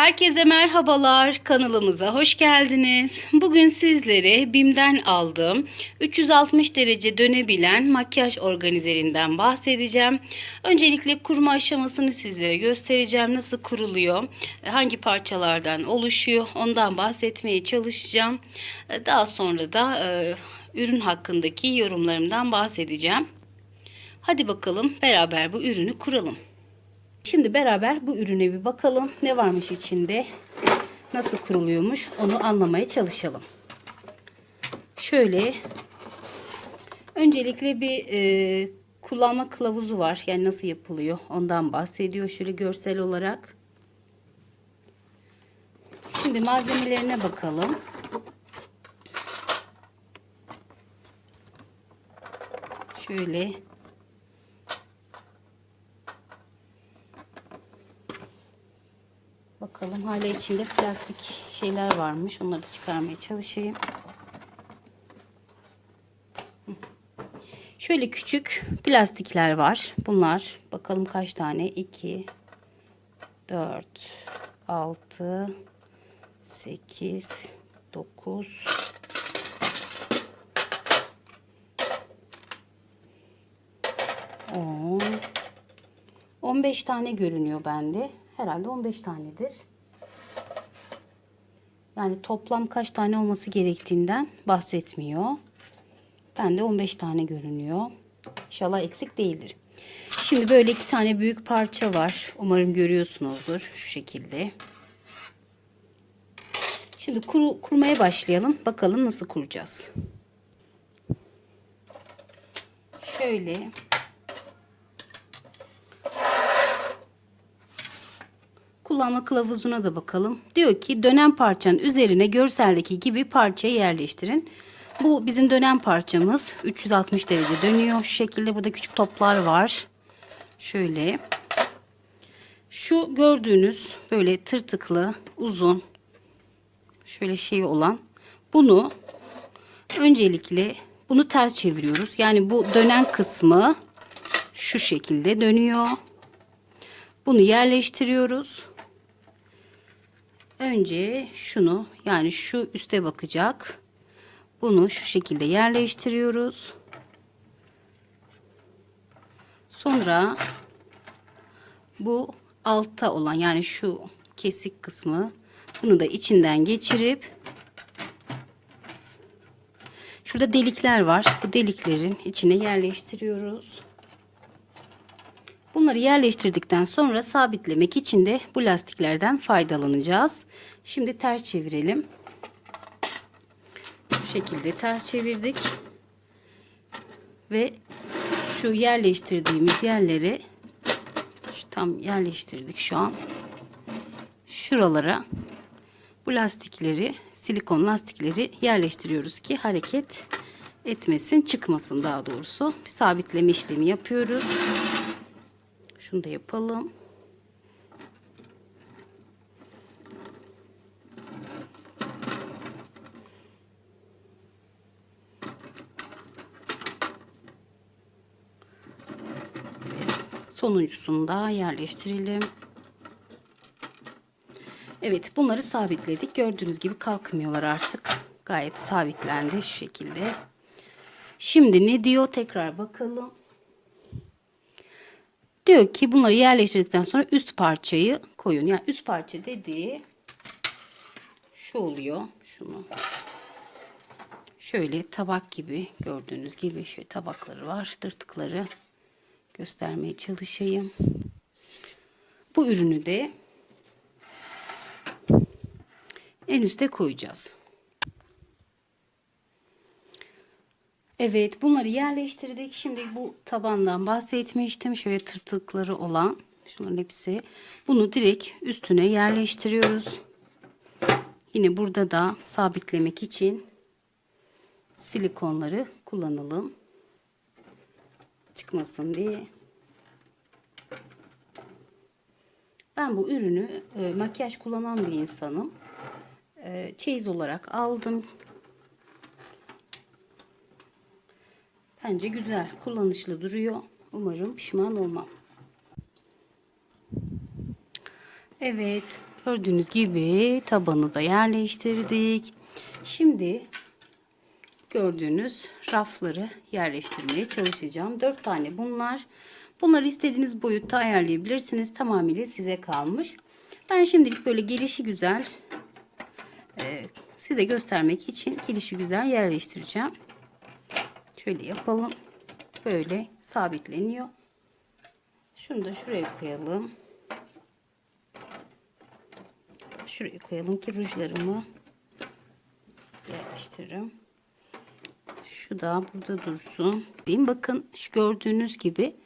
Herkese merhabalar. Kanalımıza hoş geldiniz. Bugün sizlere BİM'den aldığım 360 derece dönebilen makyaj organizerinden bahsedeceğim. Öncelikle kurma aşamasını sizlere göstereceğim. Nasıl kuruluyor, hangi parçalardan oluşuyor ondan bahsetmeye çalışacağım. Daha sonra da e, ürün hakkındaki yorumlarımdan bahsedeceğim. Hadi bakalım beraber bu ürünü kuralım. Şimdi beraber bu ürüne bir bakalım. Ne varmış içinde? Nasıl kuruluyormuş? Onu anlamaya çalışalım. Şöyle öncelikle bir e, kullanma kılavuzu var. Yani nasıl yapılıyor? Ondan bahsediyor şöyle görsel olarak. Şimdi malzemelerine bakalım. Şöyle Bakalım hala içinde plastik şeyler varmış. Onları da çıkarmaya çalışayım. Şöyle küçük plastikler var. Bunlar bakalım kaç tane? 2 4 6 8 9 10 15 tane görünüyor bende. Herhalde 15 tanedir. Yani toplam kaç tane olması gerektiğinden bahsetmiyor. Bende 15 tane görünüyor. İnşallah eksik değildir. Şimdi böyle iki tane büyük parça var. Umarım görüyorsunuzdur şu şekilde. Şimdi kuru, kurmaya başlayalım. Bakalım nasıl kuracağız. Şöyle kullanma kılavuzuna da bakalım. Diyor ki dönem parçanın üzerine görseldeki gibi parçayı yerleştirin. Bu bizim dönem parçamız. 360 derece dönüyor. Şu şekilde burada küçük toplar var. Şöyle. Şu gördüğünüz böyle tırtıklı, uzun, şöyle şey olan bunu öncelikle bunu ters çeviriyoruz. Yani bu dönen kısmı şu şekilde dönüyor. Bunu yerleştiriyoruz. Önce şunu yani şu üste bakacak. Bunu şu şekilde yerleştiriyoruz. Sonra bu altta olan yani şu kesik kısmı bunu da içinden geçirip şurada delikler var. Bu deliklerin içine yerleştiriyoruz. Bunları yerleştirdikten sonra sabitlemek için de bu lastiklerden faydalanacağız. Şimdi ters çevirelim. Bu şekilde ters çevirdik. Ve şu yerleştirdiğimiz yerleri tam yerleştirdik şu an. Şuralara bu lastikleri, silikon lastikleri yerleştiriyoruz ki hareket etmesin, çıkmasın daha doğrusu. Bir sabitleme işlemi yapıyoruz. Şunu da yapalım. Evet, sonuncusunu da yerleştirelim. Evet, bunları sabitledik. Gördüğünüz gibi kalkmıyorlar artık. Gayet sabitlendi şu şekilde. Şimdi ne diyor? Tekrar bakalım. Diyor ki bunları yerleştirdikten sonra üst parçayı koyun. Yani üst parça dediği şu oluyor. Şunu şöyle tabak gibi gördüğünüz gibi şöyle tabakları var. Tırtıkları göstermeye çalışayım. Bu ürünü de en üste koyacağız. Evet bunları yerleştirdik. Şimdi bu tabandan bahsetmiştim. Şöyle tırtıkları olan şunların hepsi. Bunu direkt üstüne yerleştiriyoruz. Yine burada da sabitlemek için silikonları kullanalım. Çıkmasın diye. Ben bu ürünü e, makyaj kullanan bir insanım. E, çeyiz olarak aldım. Bence güzel, kullanışlı duruyor. Umarım pişman olmam. Evet, Gördüğünüz gibi tabanı da yerleştirdik. Şimdi gördüğünüz rafları yerleştirmeye çalışacağım. 4 tane bunlar. Bunları istediğiniz boyutta ayarlayabilirsiniz. Tamamıyla size kalmış. Ben şimdilik böyle gelişi güzel e, size göstermek için gelişi güzel yerleştireceğim. Şöyle yapalım. Böyle sabitleniyor. Şunu da şuraya koyalım. Şuraya koyalım ki rujlarımı yerleştiririm. Şu da burada dursun. Bakın şu gördüğünüz gibi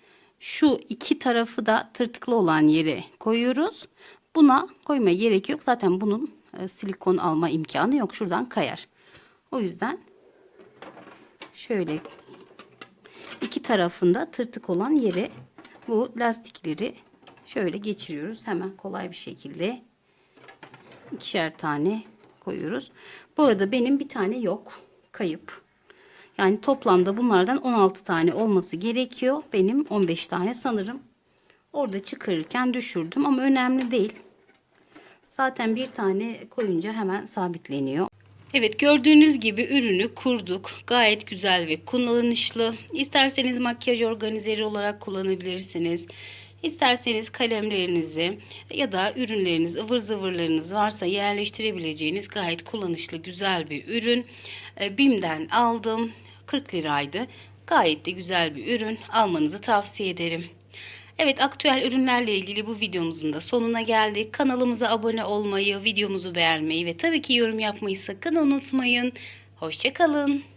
şu iki tarafı da tırtıklı olan yere koyuyoruz. Buna koymaya gerek yok. Zaten bunun e, silikon alma imkanı yok. Şuradan kayar. O yüzden şöyle iki tarafında tırtık olan yere bu lastikleri şöyle geçiriyoruz. Hemen kolay bir şekilde ikişer tane koyuyoruz. Bu arada benim bir tane yok. Kayıp. Yani toplamda bunlardan 16 tane olması gerekiyor. Benim 15 tane sanırım. Orada çıkarırken düşürdüm ama önemli değil. Zaten bir tane koyunca hemen sabitleniyor. Evet gördüğünüz gibi ürünü kurduk. Gayet güzel ve kullanışlı. İsterseniz makyaj organizeri olarak kullanabilirsiniz. İsterseniz kalemlerinizi ya da ürünleriniz, ıvır zıvırlarınız varsa yerleştirebileceğiniz gayet kullanışlı güzel bir ürün. E, BİM'den aldım. 40 liraydı. Gayet de güzel bir ürün. Almanızı tavsiye ederim. Evet aktüel ürünlerle ilgili bu videomuzun da sonuna geldik. Kanalımıza abone olmayı, videomuzu beğenmeyi ve tabii ki yorum yapmayı sakın unutmayın. Hoşçakalın.